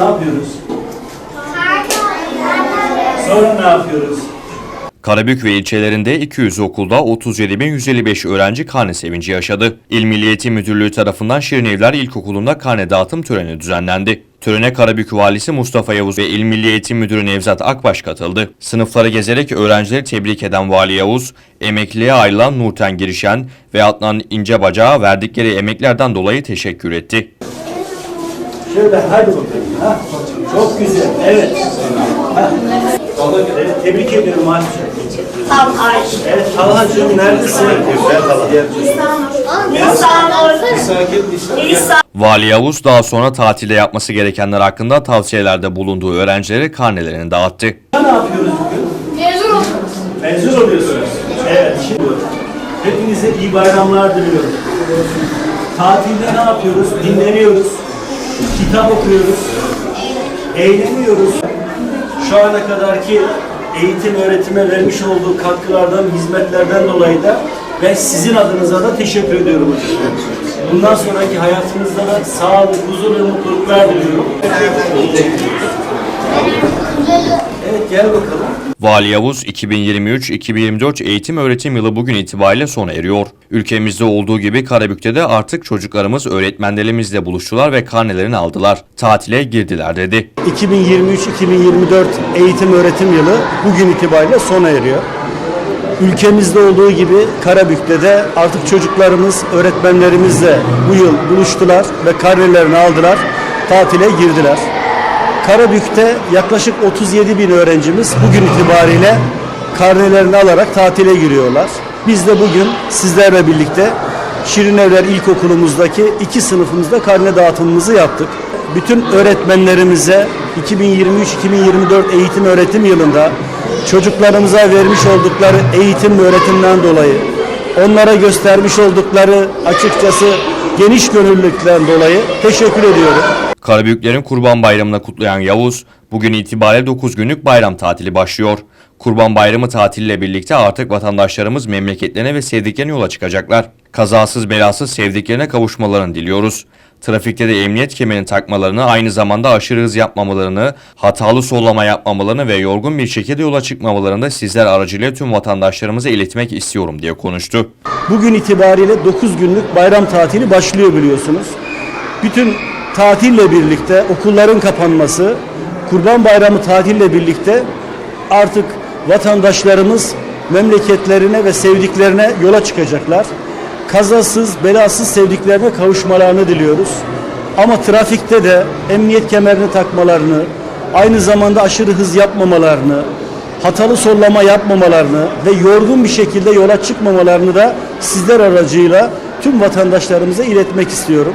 ne yapıyoruz? Sonra ne yapıyoruz? Karabük ve ilçelerinde 200 okulda 37.155 öğrenci karne sevinci yaşadı. İl Milli Eğitim Müdürlüğü tarafından Şirinevler İlkokulu'nda karne dağıtım töreni düzenlendi. Törene Karabük Valisi Mustafa Yavuz ve İl Milli Eğitim Müdürü Nevzat Akbaş katıldı. Sınıfları gezerek öğrencileri tebrik eden Vali Yavuz, emekliliğe ayrılan Nurten Girişen ve Adnan İncebacağa verdikleri emeklerden dolayı teşekkür etti. Şöyle hadi bakalım. Ha? Çok güzel. Evet. Ha. Evet, tebrik ediyorum Hatice. Tam Ayşe. Evet Talha'cığım neredesin? Ben Talha. İstanbul. İstanbul. Vali Yavuz daha sonra tatilde yapması gerekenler hakkında tavsiyelerde bulunduğu öğrencilere karnelerini dağıttı. Ne yapıyoruz bugün? Mezun oldum. Mezun oluyorsunuz. Evet. Şimdi hepinize iyi bayramlar diliyorum. Tatilde ne yapıyoruz? Dinleniyoruz. Kitap okuyoruz. Eğleniyoruz. Şu ana kadarki eğitim öğretime vermiş olduğu katkılardan, hizmetlerden dolayı da ben sizin adınıza da teşekkür ediyorum hocam. Bundan sonraki hayatınızda da sağlık, huzur ve mutluluklar diliyorum. Evet gel bakalım. Vali Yavuz 2023-2024 eğitim öğretim yılı bugün itibariyle sona eriyor. Ülkemizde olduğu gibi Karabük'te de artık çocuklarımız öğretmenlerimizle buluştular ve karnelerini aldılar. Tatile girdiler dedi. 2023-2024 eğitim öğretim yılı bugün itibariyle sona eriyor. Ülkemizde olduğu gibi Karabük'te de artık çocuklarımız öğretmenlerimizle bu yıl buluştular ve karnelerini aldılar, tatile girdiler. Karabük'te yaklaşık 37 bin öğrencimiz bugün itibariyle karnelerini alarak tatile giriyorlar. Biz de bugün sizlerle birlikte Şirinevler İlkokulumuzdaki iki sınıfımızda karne dağıtımımızı yaptık. Bütün öğretmenlerimize 2023-2024 eğitim öğretim yılında çocuklarımıza vermiş oldukları eğitim öğretimden dolayı onlara göstermiş oldukları açıkçası geniş gönüllülükten dolayı teşekkür ediyorum. Karabüklerin Kurban Bayramı'nı kutlayan Yavuz, bugün itibariyle 9 günlük bayram tatili başlıyor. Kurban Bayramı tatiliyle birlikte artık vatandaşlarımız memleketlerine ve sevdiklerine yola çıkacaklar. Kazasız belasız sevdiklerine kavuşmalarını diliyoruz. Trafikte de emniyet kemerini takmalarını, aynı zamanda aşırı hız yapmamalarını, hatalı sollama yapmamalarını ve yorgun bir şekilde yola çıkmamalarını da sizler aracılığıyla tüm vatandaşlarımıza iletmek istiyorum diye konuştu. Bugün itibariyle 9 günlük bayram tatili başlıyor biliyorsunuz. Bütün tatille birlikte okulların kapanması, Kurban Bayramı tatille birlikte artık vatandaşlarımız memleketlerine ve sevdiklerine yola çıkacaklar. Kazasız, belasız sevdiklerine kavuşmalarını diliyoruz. Ama trafikte de emniyet kemerini takmalarını, aynı zamanda aşırı hız yapmamalarını, hatalı sollama yapmamalarını ve yorgun bir şekilde yola çıkmamalarını da sizler aracıyla tüm vatandaşlarımıza iletmek istiyorum.